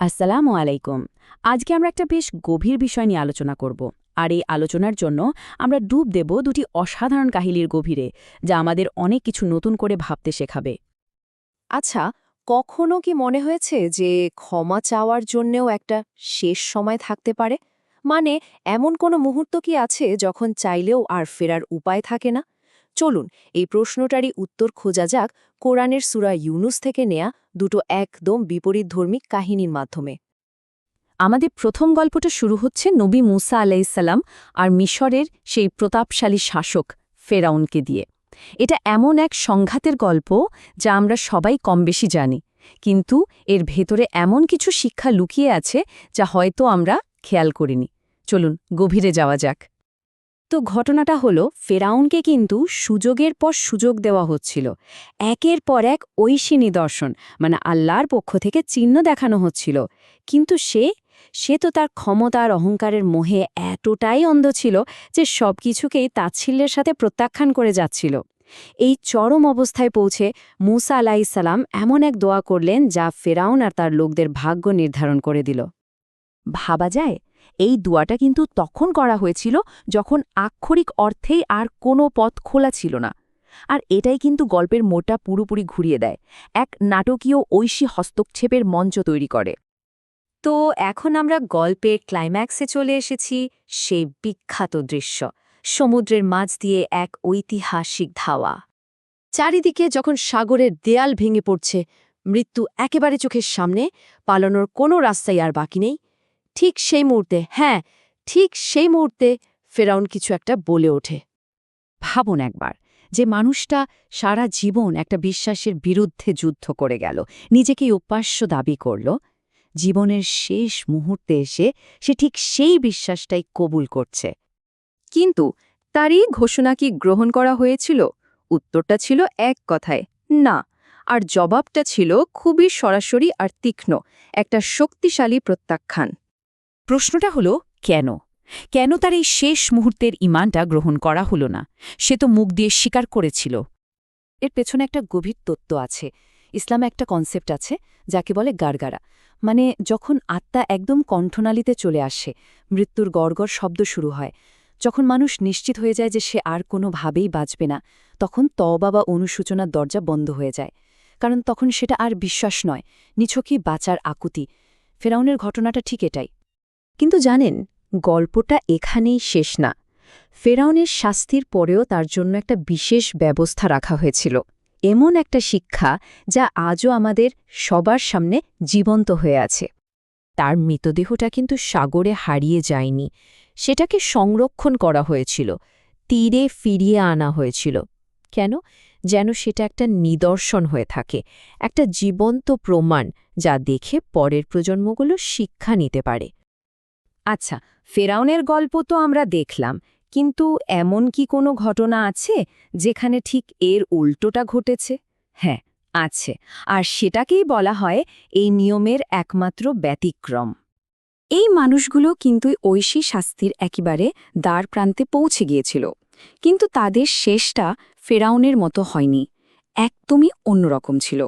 আসসালামু আলাইকুম। আজকে আমরা একটা বেশ গভীর বিষয় নিয়ে আলোচনা করব, আর এই আলোচনার জন্য আমরা ডুব দেব দুটি অসাধারণ কাহিনীর গভীরে, যা আমাদের অনেক কিছু নতুন করে ভাবতে শেখাবে। আচ্ছা কখনো কি মনে হয়েছে যে ক্ষমা চাওয়ার জন্যেও একটা শেষ সময় থাকতে পারে? মানে এমন কোনো মুহূর্ত কি আছে যখন চাইলেও আর ফেরার উপায় থাকে না? চলুন, এই প্রশ্নটারই উত্তর খোঁজা যাক কোরআনের সুরা ইউনুস থেকে নেয়া দুটো একদম বিপরীতধর্মী কাহিনীর মাধ্যমে। আমাদের প্রথম গল্পটা শুরু হচ্ছে নবী মুসা আলাইসাল্লাম আর মিশরের সেই প্রতাপশালী শাসক ফেরাউনকে দিয়ে। এটা এমন এক সংঘাতের গল্প যা আমরা সবাই কম বেশি জানি, কিন্তু এর ভেতরে এমন কিছু শিক্ষা লুকিয়ে আছে যা হয়তো আমরা খেয়াল করিনি। চলুন, গভীরে যাওয়া যাক। তো ঘটনাটা হলো, ফেরাউনকে কিন্তু সুযোগের পর সুযোগ দেওয়া হচ্ছিল। একের পর এক ঐশী নিদর্শন মানে আল্লাহর পক্ষ থেকে চিহ্ন দেখানো হচ্ছিল। কিন্তু সে সে তো তার ক্ষমতা আর অহংকারের মোহে এতটাই অন্ধ ছিল যে সব কিছুকেই তাচ্ছিল্যের সাথে প্রত্যাখ্যান করে যাচ্ছিল। এই চরম অবস্থায় পৌঁছে মুসা আলাইসাল্লাম এমন এক দোয়া করলেন যা ফেরাউন আর তার লোকদের ভাগ্য নির্ধারণ করে দিল। ভাবা যায় এই দোয়াটা কিন্তু তখন করা হয়েছিল যখন আক্ষরিক অর্থেই আর কোনো পথ খোলা ছিল না। আর এটাই কিন্তু গল্পের মোটা পুরোপুরি ঘুরিয়ে দেয়, এক নাটকীয় ঐশী হস্তক্ষেপের মঞ্চ তৈরি করে। তো এখন আমরা গল্পের ক্লাইম্যাক্সে চলে এসেছি সেই বিখ্যাত দৃশ্য, সমুদ্রের মাঝ দিয়ে এক ঐতিহাসিক ধাওয়া। চারিদিকে যখন সাগরের দেয়াল ভেঙে পড়ছে, মৃত্যু একেবারে চোখের সামনে, পালানোর কোনো রাস্তাই আর বাকি নেই। ঠিক সেই মুহূর্তে হ্যাঁ ঠিক সেই মুহূর্তে ফেরাউন কিছু একটা বলে ওঠে। ভাবুন একবার যে মানুষটা সারা জীবন একটা বিশ্বাসের বিরুদ্ধে যুদ্ধ করে গেল নিজেকেই উপাস্য দাবি করল। জীবনের শেষ মুহূর্তে এসে সে ঠিক সেই বিশ্বাসটাই কবুল করছে। কিন্তু তারই ঘোষণা কি গ্রহণ করা হয়েছিল? উত্তরটা ছিল এক কথায়, না। আর জবাবটা ছিল খুবই সরাসরি আর তীক্ষ্ণ, একটা শক্তিশালী প্রত্যাখ্যান। প্রশ্নটা হলো, কেন? কেন তার এই শেষ মুহূর্তের ইমানটা গ্রহণ করা হলো না? সে তো মুখ দিয়ে স্বীকার করেছিল। এর পেছনে একটা গভীর তত্ত্ব আছে। ইসলামে একটা কনসেপ্ট আছে, যাকে বলে গারগারা। মানে যখন আত্মা একদম কণ্ঠনালীতে চলে আসে, মৃত্যুর গড়গড় শব্দ শুরু হয়। যখন মানুষ নিশ্চিত হয়ে যায় যে সে আর কোনোভাবেই বাঁচবে না, তখন তওবা বা অনুসূচনার দরজা বন্ধ হয়ে যায়। কারণ তখন সেটা আর বিশ্বাস নয়, নিছকই বাঁচার আকুতি। ফেরাউনের ঘটনাটা ঠিক এটাই। কিন্তু জানেন, গল্পটা এখানেই শেষ না। ফেরাউনের শাস্তির পরেও তার জন্য একটা বিশেষ ব্যবস্থা রাখা হয়েছিল। এমন একটা শিক্ষা যা আজও আমাদের সবার সামনে জীবন্ত হয়ে আছে। তার মৃতদেহটা কিন্তু সাগরে হারিয়ে যায়নি। সেটাকে সংরক্ষণ করা হয়েছিল। তীরে ফিরিয়ে আনা হয়েছিল। কেন? যেন সেটা একটা নিদর্শন হয়ে থাকে। একটা জীবন্ত প্রমাণ যা দেখে পরের প্রজন্মগুলো শিক্ষা নিতে পারে। আচ্ছা ফেরাউনের গল্প তো আমরা দেখলাম, কিন্তু এমন কি কোনো ঘটনা আছে যেখানে ঠিক এর উল্টোটা ঘটেছে? হ্যাঁ আছে, আর সেটাকেই বলা হয় এই নিয়মের একমাত্র ব্যতিক্রম। এই মানুষগুলো কিন্তু ঐশী শাস্তির একেবারে দ্বার প্রান্তে পৌঁছে গিয়েছিল, কিন্তু তাদের শেষটা ফেরাউনের মতো হয়নি, একদমই অন্যরকম ছিল।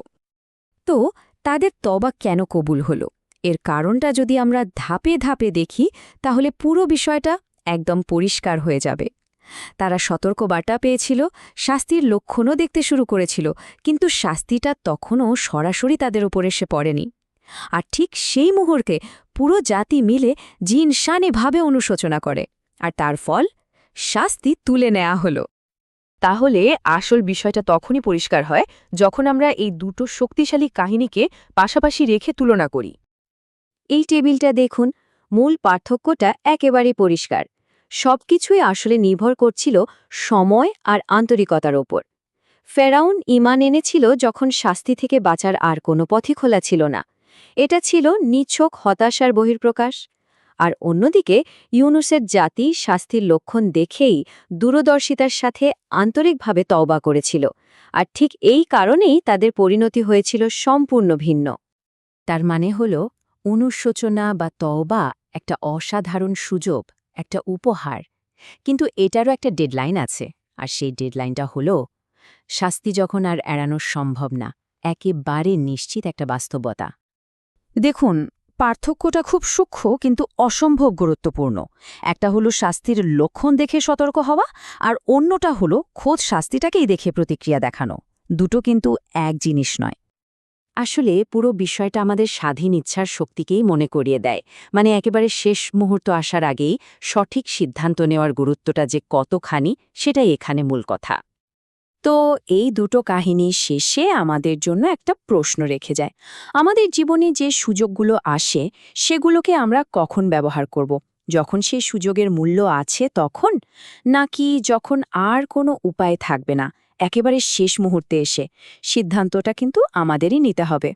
তো তাদের তবা কেন কবুল হল? এর কারণটা যদি আমরা ধাপে ধাপে দেখি, তাহলে পুরো বিষয়টা একদম পরিষ্কার হয়ে যাবে। তারা সতর্ক বার্তা পেয়েছিল, শাস্তির লক্ষণও দেখতে শুরু করেছিল, কিন্তু শাস্তিটা তখনও সরাসরি তাদের ওপর এসে পড়েনি। আর ঠিক সেই মুহূর্তে পুরো জাতি মিলে জিন শানেভাবে অনুশোচনা করে, আর তার ফল শাস্তি তুলে নেওয়া হলো। তাহলে আসল বিষয়টা তখনই পরিষ্কার হয় যখন আমরা এই দুটো শক্তিশালী কাহিনীকে পাশাপাশি রেখে তুলনা করি। এই টেবিলটা দেখুন, মূল পার্থক্যটা একেবারে পরিষ্কার। সবকিছুই আসলে নির্ভর করছিল সময় আর আন্তরিকতার ওপর। ফেরাউন ইমান এনেছিল যখন শাস্তি থেকে বাঁচার আর কোনো পথই খোলা ছিল না। এটা ছিল নিছক হতাশার বহির্প্রকাশ আর অন্যদিকে, ইউনুসের জাতি শাস্তির লক্ষণ দেখেই দূরদর্শিতার সাথে আন্তরিকভাবে তওবা করেছিল। আর ঠিক এই কারণেই তাদের পরিণতি হয়েছিল সম্পূর্ণ ভিন্ন। তার মানে হল অনুশোচনা বা তওবা একটা অসাধারণ সুযোগ, একটা উপহার। কিন্তু এটারও একটা ডেডলাইন আছে, আর সেই ডেডলাইনটা হল, শাস্তি যখন আর এড়ানো সম্ভব না, একেবারে নিশ্চিত একটা বাস্তবতা। দেখুন, পার্থক্যটা খুব সূক্ষ্ম কিন্তু অসম্ভব গুরুত্বপূর্ণ। একটা হলো শাস্তির লক্ষণ দেখে সতর্ক হওয়া, আর অন্যটা হলো খোদ শাস্তিটাকেই দেখে প্রতিক্রিয়া দেখানো। দুটো কিন্তু এক জিনিস নয়। আসলে পুরো বিষয়টা আমাদের স্বাধীন ইচ্ছার শক্তিকেই মনে করিয়ে দেয়। মানে একেবারে শেষ মুহূর্ত আসার আগেই সঠিক সিদ্ধান্ত নেওয়ার গুরুত্বটা যে কতখানি, সেটাই এখানে মূল কথা। তো এই দুটো কাহিনী শেষে আমাদের জন্য একটা প্রশ্ন রেখে যায়। আমাদের জীবনে যে সুযোগগুলো আসে, সেগুলোকে আমরা কখন ব্যবহার করব? যখন সেই সুযোগের মূল্য আছে তখন? নাকি যখন আর কোনো উপায় থাকবে না? একেবারে শেষ মুহূর্তে এসে সিদ্ধান্তটা কিন্তু আমাদেরই নিতে হবে।